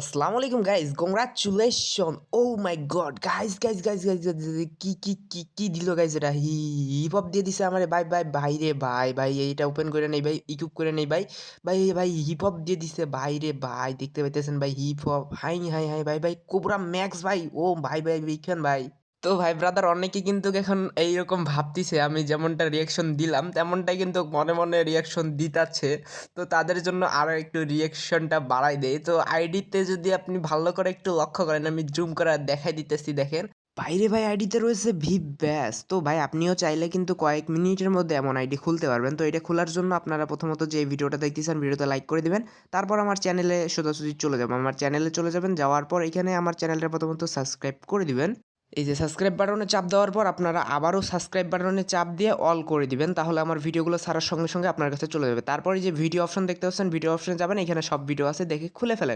আসসালামু আলাইকুম guys congratulation oh my god guys guys guys guys কি কি কি কি দিল গাইজ এটা হিপ হপ দিয়ে দিছে আমার। ভাই ভাই ভাই রে ভাই ভাই এইটা ওপেন করে নেই, ভাই। ইকুপ করে নেই, ভাই। ভাই ভাই হিপ হপ দিয়ে দিছে। ভাই রে ভাই দেখতে পাইতেছেন, ভাই hip hop hi hi hi ভাই ভাই কোবরা ম্যাক্স ভাই। ও, ভাই ভাই বিখান ভাই। তো ভাই ব্রাদার অনেকে কিন্তু এখন এইরকম ভাবতিছে, আমি যেমনটা রিয়াকশন দিলাম, তেমনটাই কিন্তু মনে মনে রিয়াকশন দিতাছে। তো তাদের জন্য আরও একটু রিয়াকশনটা বাড়াই দেয় তো আইডিতে যদি আপনি ভালো করে একটু লক্ষ্য করেন, আমি জুম করে দেখাই দিতেছি, দেখেন। বাইরে ভাই আইডিতে রয়েছে ভিপ ব্যাস তো ভাই, আপনিও চাইলে কিন্তু কয়েক মিনিটের মধ্যে এমন আইডি খুলতে পারবেন। তো এটা খোলার জন্য আপনারা প্রথমত যে ভিডিওটা দেখতেছেন, ভিডিওতে লাইক করে দিবেন। তারপর আমার চ্যানেলে সোজাসুজি চলে যাবেন। আমার চ্যানেলে চলে যাবেন, যাওয়ার পর এখানে আমার চ্যানেলটা প্রথমত সাবস্ক্রাইব করে দিবেন। এই যে সাবস্ক্রাইব বাটনে চাপ দেওয়ার পর আপনারা আবারও সাবস্ক্রাইব বাটনে চাপ দিয়ে অল করে দিবেন, তাহলে আমার ভিডিওগুলো ছাড়ার সঙ্গে সঙ্গে আপনার কাছে চলে যাবে। তারপরে যে ভিডিও অপশন দেখতে পাচ্ছেন ভিডিও অপশনে যাবেন, এখানে সব ভিডিও আছে, দেখে খুলে ফেলেন।